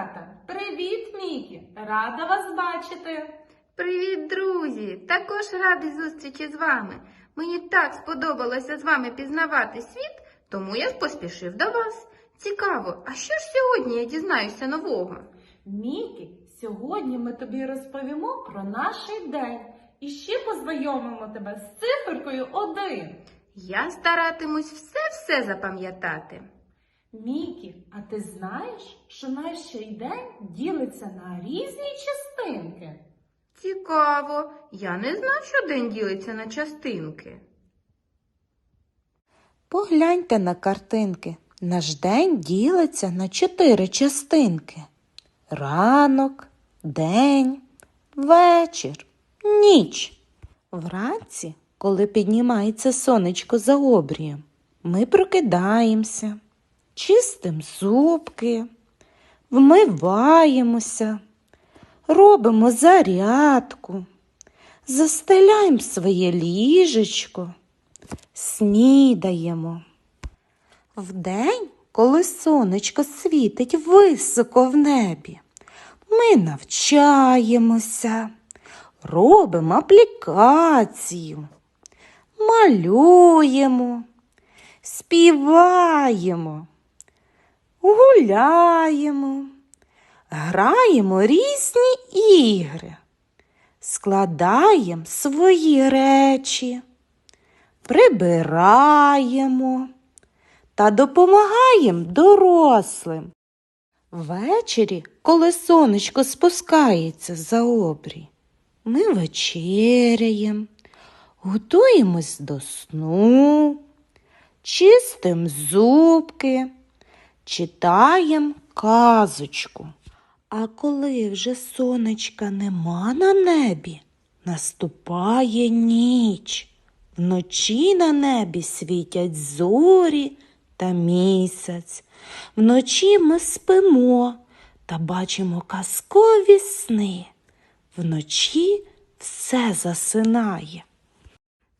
малята! Привіт, Мікі! Рада вас бачити! Привіт, друзі! Також радий зустрічі з вами. Мені так сподобалося з вами пізнавати світ, тому я поспішив до вас. Цікаво, а що ж сьогодні я дізнаюся нового? Мікі, сьогодні ми тобі розповімо про наш день і ще познайомимо тебе з циферкою 1. Я старатимусь все-все запам'ятати. Мікі, а ти знаєш, що наш день ділиться на різні частинки? Цікаво, я не знав, що день ділиться на частинки. Погляньте на картинки. Наш день ділиться на чотири частинки: ранок, день, вечір, ніч. Вранці, коли піднімається сонечко за обрієм, ми прокидаємося, чистимо зубки, вмиваємося, робимо зарядку, застеляємо своє ліжечко, снідаємо. Вдень, коли сонечко світить високо в небі, ми навчаємося, робимо аплікацію, малюємо, співаємо, гуляємо, граємо різні ігри, складаємо свої речі, прибираємо та допомагаємо дорослим. Ввечері, коли сонечко спускається за обрій, ми вечеряємо, готуємось до сну, чистим зубки, читаємо казочку. А коли вже сонечка нема на небі, наступає ніч. Вночі на небі світять зорі та місяць. Вночі ми спимо та бачимо казкові сни. Вночі все засинає.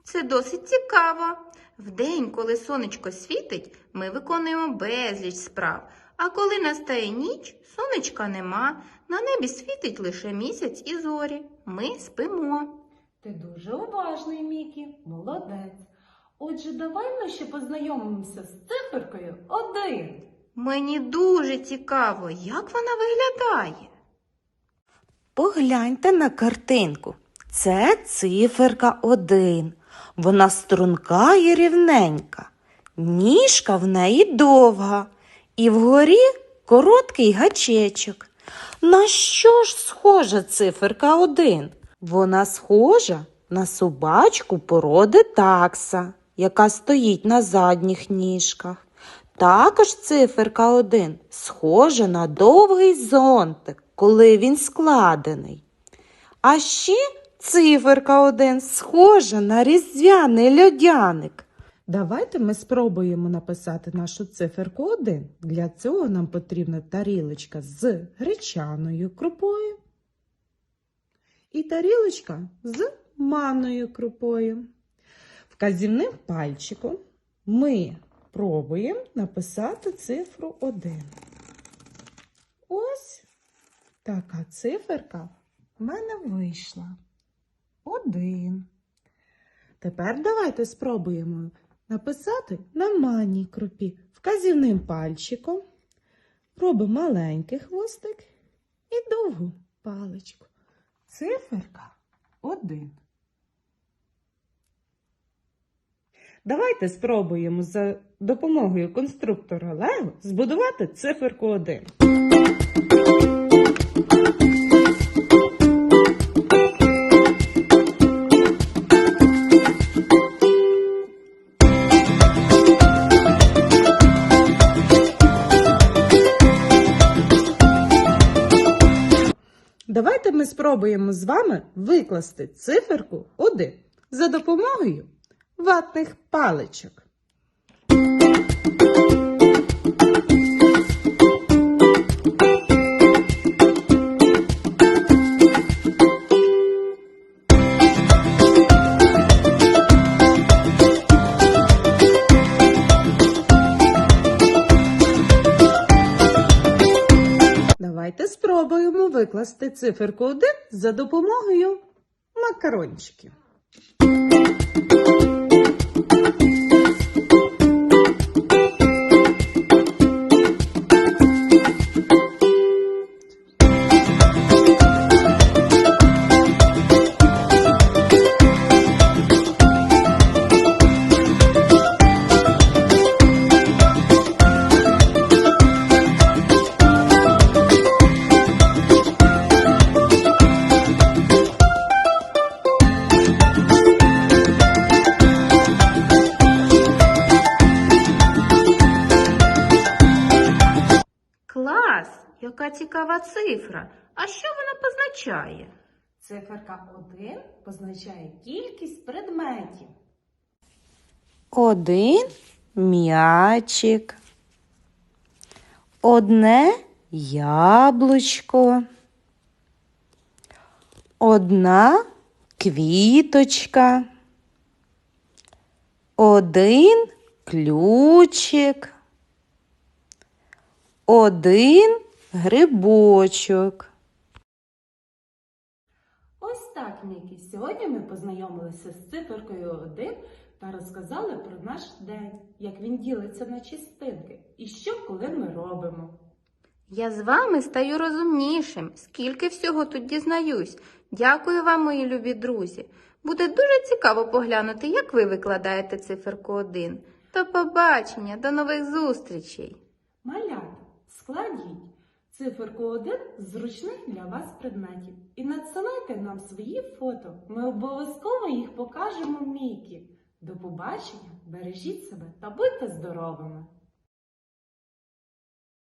Це досить цікаво. Вдень, коли сонечко світить, ми виконуємо безліч справ. А коли настає ніч, сонечка нема, на небі світить лише місяць і зорі. Ми спимо. Ти дуже уважний, Мікі, молодець. Отже, давай ми ще познайомимося з циферкою 1. Мені дуже цікаво, як вона виглядає. Погляньте на картинку. Це циферка один. Вона струнка і рівненька. Ніжка в неї довга, і вгорі короткий гачечок. На що ж схожа циферка один? Вона схожа на собачку породи такса, яка стоїть на задніх ніжках. Також циферка 1 схожа на довгий зонтик, коли він складений. А ще циферка 1 схожа на різдвяний льодяник. Давайте ми спробуємо написати нашу циферку 1. Для цього нам потрібна тарілочка з гречаною крупою і тарілочка з манною крупою. Вказівним пальчиком ми пробуємо написати цифру 1. Ось така циферка в мене вийшла. 1. Тепер давайте спробуємо написати на манній крупі вказівним пальчиком. Робимо маленький хвостик і довгу паличку. Циферка 1. Давайте спробуємо за допомогою конструктора Лего збудувати циферку 1. Давайте ми спробуємо з вами викласти циферку 1 за допомогою ватних паличок. Давайте викласти циферку 1 за допомогою макарончиків. Яка цікава цифра! А що вона позначає? Циферка 1 позначає кількість предметів. Один м'ячик. Одне яблучко. Одна квіточка. Один ключик. Один грибочок. Ось так, Мікі. Сьогодні ми познайомилися з циферкою 1 та розказали про наш день, як він ділиться на частинки і що коли ми робимо. Я з вами стаю розумнішим, скільки всього тут дізнаюсь. Дякую вам, мої любі друзі. Буде дуже цікаво поглянути, як ви викладаєте циферку 1. До побачення, до нових зустрічей! Малята, складіть циферку 1 з зручних для вас предметів і надсилайте нам свої фото. Ми обов'язково їх покажемо Мікі. До побачення, бережіть себе та будьте здоровими!